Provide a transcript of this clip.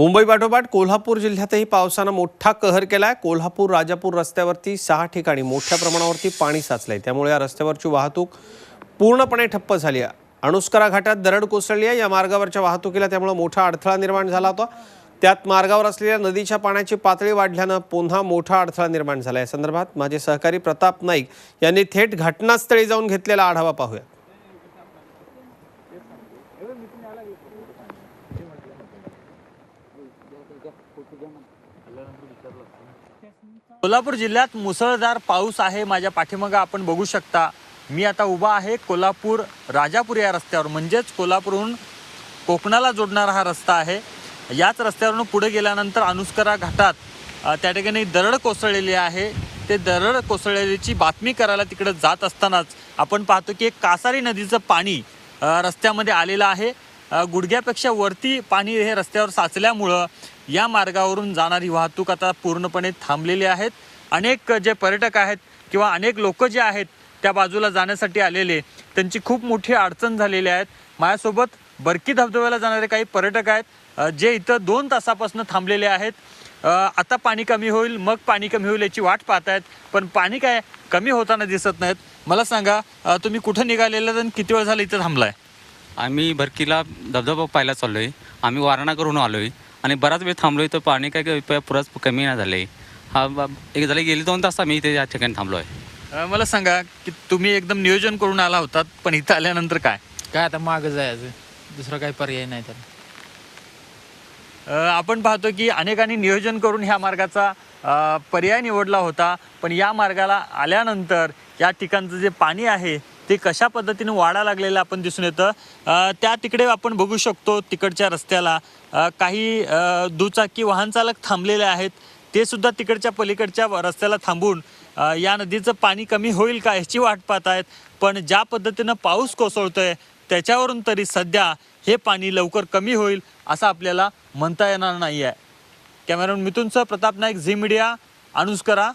मुंबई पाठोपाठ कोल्हापूर जिल्ह्यातही पावसानं मोठा कहर केलाय. कोल्हापूर राजापूर रस्त्यावरती सहा ठिकाणी मोठ्या प्रमाणावरती पाणी साचलंय. त्यामुळे या रस्त्यावरची वाहतूक पूर्णपणे ठप्प झाली आहे. अणुस्करा घाटात दरड कोसळली आहे. या मार्गावरच्या वाहतुकीला त्यामुळे मोठा अडथळा निर्माण झाला होता. त्यात मार्गावर असलेल्या नदीच्या पाण्याची पातळी वाढल्यानं पुन्हा मोठा अडथळा निर्माण झाला या संदर्भात माझे सहकारी प्रताप नाईक यांनी थेट घटनास्थळी जाऊन घेतलेला आढावा पाहूया. कोल्हापूर जिल्ह्यात मुसळधार पाऊस आहे. माझ्या पाठीमागं आपण बघू शकता मी आता उभा आहे कोल्हापूर राजापूर या रस्त्यावर. म्हणजेच कोल्हापूरहून कोकणाला जोडणारा हा रस्ता आहे. याच रस्त्यावरून पुढे गेल्यानंतर अनुस्करा घाटात त्या ठिकाणी दरड कोसळलेली आहे. ते दरड कोसळलेलीची बातमी करायला तिकडे जात असतानाच आपण पाहतो की एक कासारी नदीचं पाणी रस्त्यामध्ये आलेलं आहे. गुडघ्यापेक्षा वरती पाणी हे रस्त्यावर साचल्यामुळं या मार्गावरून जाणारी वाहतूक आता पूर्णपणे थांबलेली आहेत. अनेक जे पर्यटक आहेत किंवा अनेक लोक जे आहेत त्या बाजूला जाण्यासाठी आलेले त्यांची खूप मोठी अडचण झालेली आहेत. माझ्यासोबत बरकी धबधब्याला जाणारे काही पर्यटक आहेत जे इथं दोन तासापासून थांबलेले आहेत. आता पाणी कमी होईल मग पाणी कमी होईल याची वाट पाहतायत पण पाणी काय कमी होताना दिसत नाहीत. मला सांगा तुम्ही कुठं निघालेलं आणि किती वेळ झाला इथं थांबलाय? आम्ही भरकीला धबधबा पाहायला चाललो आहे आम्ही वारणा करून आलो आहे आणि बराच वेळ थांबलो आहे तर पाणी काय पुराच कमी नाही झालं. आहे हा ब- एक झाले गेले दोन तास आम्ही इथे या ठिकाणी थांबलो आहे मला सांगा की तुम्ही एकदम नियोजन करून आला होतात पण इथं आल्यानंतर काय? काय आता मागं जायचं? दुसरा काही पर्याय नाही त्याला अ, आपण पाहतो की अनेकांनी नियोजन करून ह्या मार्गाचा पर्याय निवडला होता पण या मार्गाला आल्यानंतर या ठिकाणचं जे पाणी आहे ते कशा पद्धतीने वाढा लागलेलं आपण दिसून येतं. त्या तिकडे आपण बघू शकतो तिकडच्या रस्त्याला. काही दुचाकी वाहन चालक थांबलेले आहेत. ते सुद्धा तिकडच्या पलीकडच्या रस्त्याला थांबून या नदीचं पाणी कमी होईल का ह्याची वाट पाहत आहेत. पण ज्या पद्धतीनं पाऊस कोसळतोय त्याच्यावरून तरी सध्या हे पाणी लवकर कमी होईल असं आपल्याला म्हणता येणार नाही आहे कॅमेरामन मिथुनसह प्रताप नाईक झी मीडिया अनुस्करा